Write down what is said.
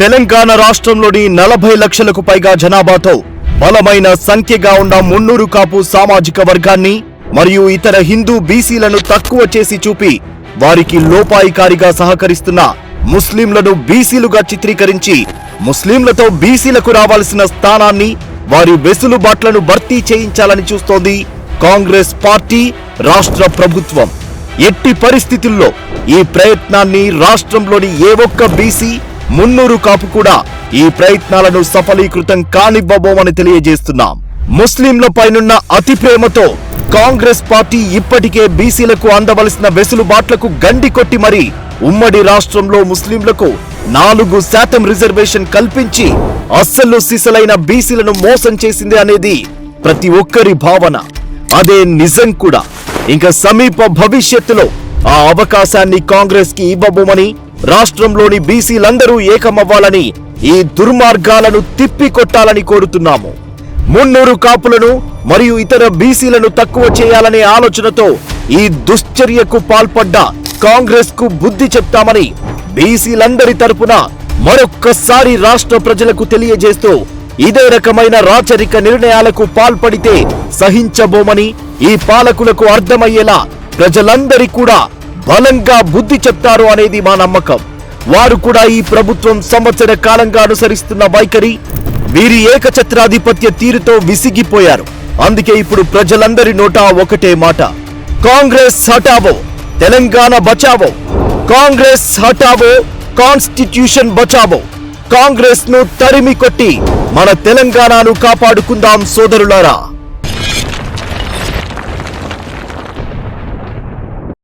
తెలంగాణ రాష్ట్రంలోని నలభై లక్షలకు పైగా జనాభాతో బలమైన సంఖ్యగా ఉన్న మున్నూరు కాపు సామాజిక వర్గాన్ని మరియు ఇతర హిందూ బీసీలను తక్కువ చేసి చూపి వారికి లోపాయికారిగా సహకరిస్తున్న ముస్లింలను బీసీలుగా చిత్రీకరించి ముస్లింలతో బీసీలకు రావాల్సిన స్థానాన్ని వారి వెసులుబాట్లను భర్తీ చేయించాలని చూస్తోంది కాంగ్రెస్ పార్టీ రాష్ట్ర ప్రభుత్వం. ఎట్టి పరిస్థితుల్లో ఈ ప్రయత్నాన్ని రాష్ట్రంలోని ఏ ఒక్క బీసీ మున్నూరు కాపు కూడా ఈ ప్రయత్నాలను సఫలీకృతం కానివ్వబోమని తెలియజేస్తున్నాం. ముస్లింల పైనున్న అతి ప్రేమతో కాంగ్రెస్ పార్టీ ఇప్పటికే బీసీలకు అందవలసిన వెసులుబాట్లకు గండి కొట్టి మరీ ఉమ్మడి రాష్ట్రంలో ముస్లింలకు నాలుగు శాతం రిజర్వేషన్ కల్పించి అస్సలు సిసలైన బీసీలను మోసం చేసింది అనేది ప్రతి ఒక్కరి భావన. అదే నిజం కూడా. ఇంకా సమీప భవిష్యత్తులో ఆ అవకాశాన్ని కాంగ్రెస్కి ఇవ్వబోమని రాష్ట్రంలోని బీసీలందరూ ఏకమవ్వాలని ఈ దుర్మార్గాలను తిప్పికొట్టాలని కోరుతున్నాము. మున్నూరు కాపులను మరియు ఇతర బీసీలను తక్కువ చేయాలనే ఆలోచనతో ఈ దుశ్చర్యకు పాల్పడ్డ కాంగ్రెస్కు బుద్ధి చెప్తామని బీసీలందరి తరపున మరొక్కసారి రాష్ట్ర ప్రజలకు తెలియజేస్తూ ఇదే రకమైన రాచరిక నిర్ణయాలకు పాల్పడితే సహించబోమని ఈ పాలకులకు అర్థమయ్యేలా ప్రజలందరి కూడా బలంగా బుద్ధి చెప్తారు అనేది మా నమ్మకం. వారు కూడా ఈ ప్రభుత్వం సంవత్సర కాలంగా అనుసరిస్తున్న వైఖరి వీరి ఏకఛత్రాధిపత్య తీరుతో విసిగిపోయారు. అందుకే ఇప్పుడు ప్రజలందరి నోటా ఒకటే మాట. కాంగ్రెస్ హటావో తెలంగాణ బచావో. కాంగ్రెస్ హటావో కాన్స్టిట్యూషన్ బచావో. కాంగ్రెస్ను తరిమి కొట్టి మన తెలంగాణను కాపాడుకుందాం సోదరులారా.